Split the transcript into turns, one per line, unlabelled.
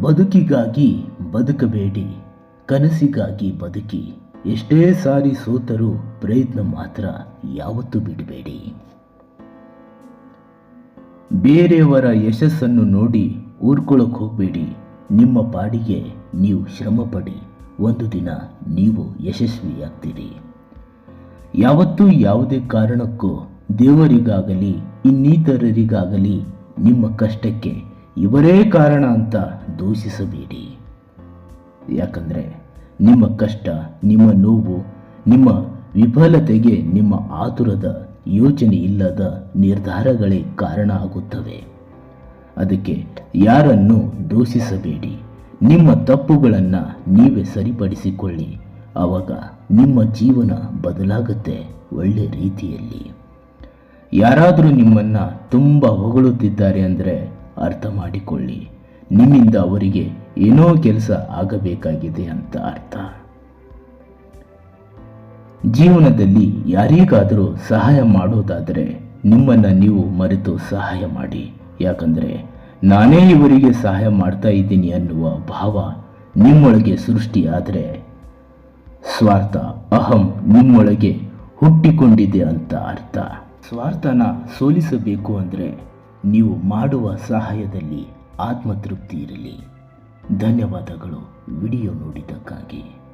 ಬದುಕಿಗಾಗಿ ಬದುಕಬೇಡಿ, ಕನಸಿಗಾಗಿ ಬದುಕಿ. ಎಷ್ಟೇ ಸಾರಿ ಸೋತರೂ ಪ್ರಯತ್ನ ಮಾತ್ರ ಯಾವತ್ತೂ ಬಿಡಬೇಡಿ. ಬೇರೆಯವರ ಯಶಸ್ಸನ್ನು ನೋಡಿ ಊರ್ಕೊಳ್ಳೋಕೆ ಹೋಗಬೇಡಿ. ನಿಮ್ಮ ಪಾಡಿಗೆ ನೀವು ಶ್ರಮಪಡಿ. ಒಂದು ದಿನ ನೀವು ಯಶಸ್ವಿಯಾಗ್ತೀರಿ. ಯಾವತ್ತೂ ಯಾವುದೇ ಕಾರಣಕ್ಕೂ ದೇವರಿಗಾಗಲಿ ಇನ್ನಿತರರಿಗಾಗಲಿ ನಿಮ್ಮ ಕಷ್ಟಕ್ಕೆ ಇವರೇ ಕಾರಣ ಅಂತ ದೂಷಿಸಬೇಡಿ. ಯಾಕಂದರೆ ನಿಮ್ಮ ಕಷ್ಟ, ನಿಮ್ಮ ನೋವು, ನಿಮ್ಮ ವಿಫಲತೆಗೆ ನಿಮ್ಮ ಆತುರದ ಯೋಚನೆ ಇಲ್ಲದ ನಿರ್ಧಾರಗಳೇ ಕಾರಣ ಆಗುತ್ತವೆ. ಅದಕ್ಕೆ ಯಾರನ್ನು ದೂಷಿಸಬೇಡಿ. ನಿಮ್ಮ ತಪ್ಪುಗಳನ್ನು ನೀವೇ ಸರಿಪಡಿಸಿಕೊಳ್ಳಿ. ಆವಾಗ ನಿಮ್ಮ ಜೀವನ ಬದಲಾಗುತ್ತೆ ಒಳ್ಳೆ ರೀತಿಯಲ್ಲಿ. ಯಾರಾದರೂ ನಿಮ್ಮನ್ನು ತುಂಬ ಹೊಗಳುತ್ತಿದ್ದಾರೆ ಅಂದರೆ ಅರ್ಥ ಮಾಡಿಕೊಳ್ಳಿ ನಿಮ್ಮಿಂದ ಅವರಿಗೆ ಏನೋ ಕೆಲಸ ಆಗಬೇಕಾಗಿದೆ ಅಂತ ಅರ್ಥ. ಜೀವನದಲ್ಲಿ ಯಾರಿಗಾದರೂ ಸಹಾಯ ಮಾಡೋದಾದರೆ ನಿಮ್ಮನ್ನು ನೀವು ಮರೆತು ಸಹಾಯ ಮಾಡಿ. ಯಾಕಂದರೆ ನಾನೇ ಇವರಿಗೆ ಸಹಾಯ ಮಾಡ್ತಾ ಇದ್ದೀನಿ ಅನ್ನುವ ಭಾವ ನಿಮ್ಮೊಳಗೆ ಸೃಷ್ಟಿಯಾದರೆ ಸ್ವಾರ್ಥ ಅಹಂ ನಿಮ್ಮೊಳಗೆ ಹುಟ್ಟಿಕೊಂಡಿದೆ ಅಂತ ಅರ್ಥ. ಸ್ವಾರ್ಥನ ಸೋಲಿಸಬೇಕು ಅಂದರೆ ನೀವು ಮಾಡುವ ಸಹಾಯದಲ್ಲಿ ಆತ್ಮತೃಪ್ತಿ ಇರಲಿ. ಧನ್ಯವಾದಗಳು ವಿಡಿಯೋ ನೋಡಿದ್ದಕ್ಕಾಗಿ.